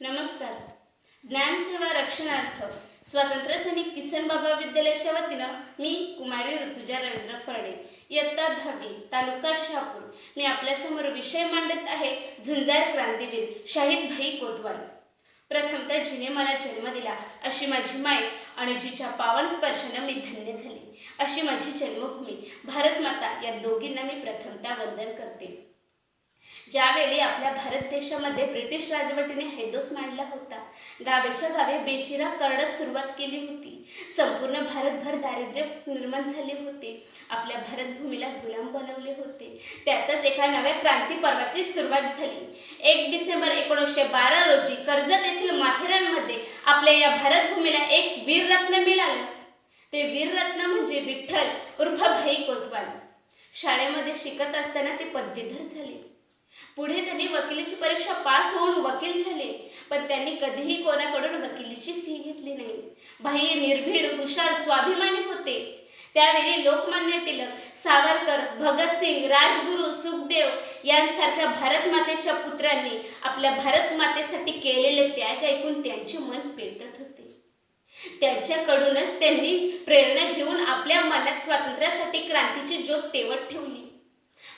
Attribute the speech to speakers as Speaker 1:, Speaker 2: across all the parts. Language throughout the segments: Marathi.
Speaker 1: नमस्कार. ज्ञानसेवा रक्षणार्थ स्वातंत्र्य सैनिक किसन बाबा विद्यालयाच्या वतीनं मी कुमारी ऋतुजा रवींद्र फरडे इयत्ता दहावी तालुका शहापूर मी आपल्यासमोर विषय मांडत आहे झुंजार क्रांतीवीर शाहीद भाई कोतवाल. प्रथमतः जिने मला जन्म दिला अशी माझी माय आणि जिच्या पावन स्पर्शानं मी धन्य झाले. अशी माझी जन्मभूमी भारत माता या दोघींना मी प्रथमतः वंदन करते. ज्यावेळी आपल्या भारत देशामध्ये ब्रिटिश राजवटीने हैदोस मांडला होता गावेच्या गावे बेचिरा करण्यास सुरुवात केली होती. संपूर्ण भारतभर दारिद्र्य निर्माण झाले होते. आपल्या भारतभूमीला गुलाम बनवले होते. त्यातच एका नव्या क्रांती पर्वाची सुरुवात झाली. एक डिसेंबर एकोणीसशे बारा रोजी कर्जत येथील माथेरानमध्ये आपल्या या भारतभूमीला एक वीररत्न मिळालं. ते वीररत्न म्हणजे विठ्ठल उर्फ भाई कोतवाल. शाळेमध्ये शिकत असताना ते पदवीधर झाले. पुढे त्यांनी वकिलीची परीक्षा पास होऊन वकील झाले. पण त्यांनी कधीही कोणाकडून वकिलीची फी घेतली नाही. भाई निर्भीड हुशार स्वाभिमानी होते. त्यावेळी लोकमान्य टिळक सावरकर भगतसिंग राजगुरू सुखदेव यांसारख्या भारत मातेच्या पुत्रांनी आपल्या भारत मातेसाठी केलेले त्याग ऐकून त्यांचे मन पेटत होते. त्यांच्याकडूनच त्यांनी प्रेरणा घेऊन आपल्या मनात स्वातंत्र्यासाठी क्रांतीची ज्योत तेवत ठेवली.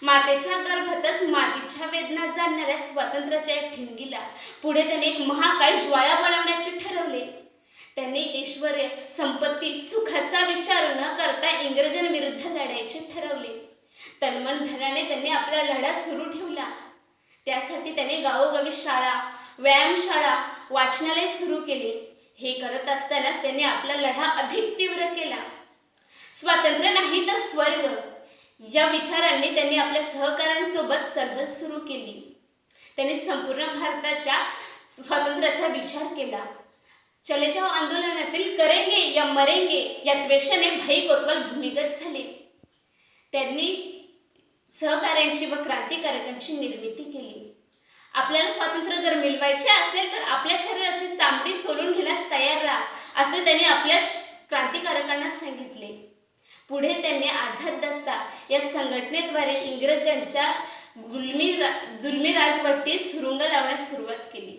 Speaker 1: मातेच्या गर्भातच मातीच्या वेदना जाणणाऱ्या स्वातंत्र्याच्या एक ठिणगीला पुढे त्यांनी एक महाकाय ज्वाळा बनवण्याचे ठरवले. त्यांनी ईश्वर संपत्ती सुखाचा विचार न करता इंग्रजांविरुद्ध लढायचे ठरवले. तन्मन धनाने त्यांनी आपला लढा सुरू ठेवला. त्यासाठी त्याने गावोगावी शाळा व्यायामशाळा वाचनालय सुरू केले. हे करत असतानाच त्यांनी आपला लढा अधिक तीव्र केला. स्वातंत्र्य नाही तर स्वर्ग. या विचारांनी त्यांनी आपल्या सहकाऱ्यांसोबत चळवळ सुरू केली. त्यांनी संपूर्ण भारताच्या स्वातंत्र्याचा विचार केला. चले जाओ आंदोलनातील करेंगे या मरेंगे या द्वेषाने भाई कोतवाल भूमिगत झाले. त्यांनी सहकाऱ्यांची व क्रांतिकारकांची निर्मिती केली. आपल्याला स्वातंत्र्य जर मिळवायचे असेल तर आपल्या शरीराची चामडी सोलून घेण्यास तयार राहा असे त्यांनी आपल्या क्रांतिकारकांना सांगितले. पुढे त्यांनी आझाद या संघटनेद्वारे इंग्रजांच्या गुलमी रा जुलमी राजवटीस सुरुंग लावण्यास सुरुवात केली.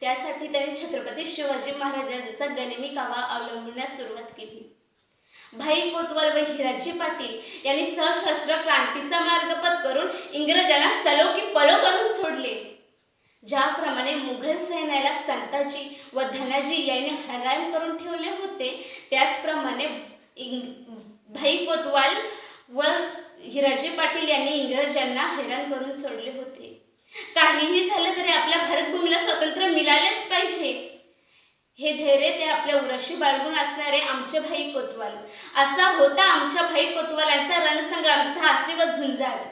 Speaker 1: त्यासाठी त्यांनी छत्रपती शिवाजी महाराजांचा गनिमी कावा अवलंबण्यास सुरुवात केली. भाई कोतवाल व हिराजी पाटील यांनी सशस्त्र क्रांतीचा मार्ग पत्करून इंग्रजांना सलो की पलो करून सोडले. ज्याप्रमाणे मुघल सैन्याला संताजी व धनाजी यांनी हैराण करून ठेवले होते त्याचप्रमाणे इंग भाई कोतवाल व हिराजी पाटील यांनी इंग्रजांना हैराण करून सोडले होते. काहीही झालं तरी आपल्या भारतभूमीला स्वातंत्र्य मिळालेच पाहिजे. हे धैर्य ते आपल्या उराशी बाळगून असणारे आमचे भाई कोतवाल. असा होता आमच्या भाई कोतवालांचा रणसंग्राम साहसी व झुंजार.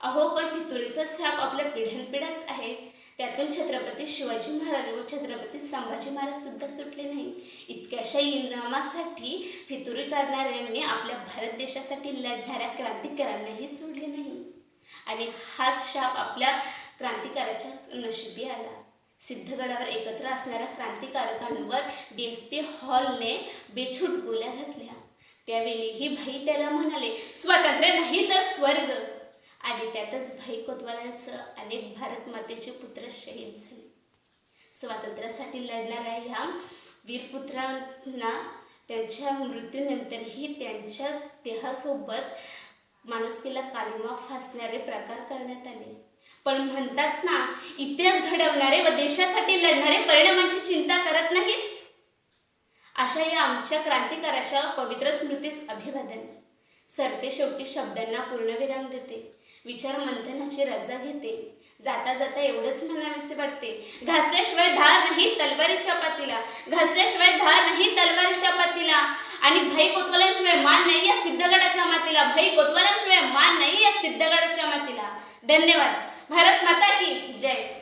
Speaker 1: अहो पण फितुरीचा श्राप आपल्या पिढ्यानपिढ्याच त्यातून छत्रपती शिवाजी महाराज व छत्रपती संभाजी महाराज सुद्धा सुटले नाही. इतक्याशा इनामासाठी फितुरी करणाऱ्यांनी आपल्या भारत देशासाठी लढणाऱ्या क्रांतिकारांनाही सोडले नाही. आणि हाच शाप आपल्या क्रांतिकाराच्या नशिबी आला. सिद्धगडावर एकत्र असणाऱ्या क्रांतिकारकांवर डी एस पी हॉलने बेछूट गोल्या घातल्या. त्यावेळीही भाई त्याला म्हणाले स्वातंत्र्य नाही तर स्वर्ग. आणि त्यातच भाई कोतवालांसह अनेक भारत मातेचे पुत्र शहीद झाले. स्वातंत्र्यासाठी लढणाऱ्या ह्या वीरपुत्रांना त्यांच्या मृत्यूनंतरही त्यांच्या देहासोबत माणुसकीला कालिमा फासणारे प्रकार करण्यात आले. पण म्हणतात ना इतिहास घडवणारे व देशासाठी लढणारे परिणामांची चिंता करत नाहीत? अशा या आमच्या क्रांतिकाराच्या पवित्र स्मृतीस अभिवादन. सरते शेवटी शब्दांना पूर्णविराम देते. विचार मंथनाची रजा घेते. जाता जाता एवढंच म्हणावेसे वाटते. घासल्याशिवाय धार नाही तलवारीच्या पातीला. घासल्याशिवाय धार नाही तलवारीच्या पातीला. आणि भाई कोतवालाशिवाय मान नाही या सिद्धगडाच्या मातीला. भाई कोतवालाशिवाय मान नाही या सिद्धगडाच्या मातीला. धन्यवाद. भारत माता की जय.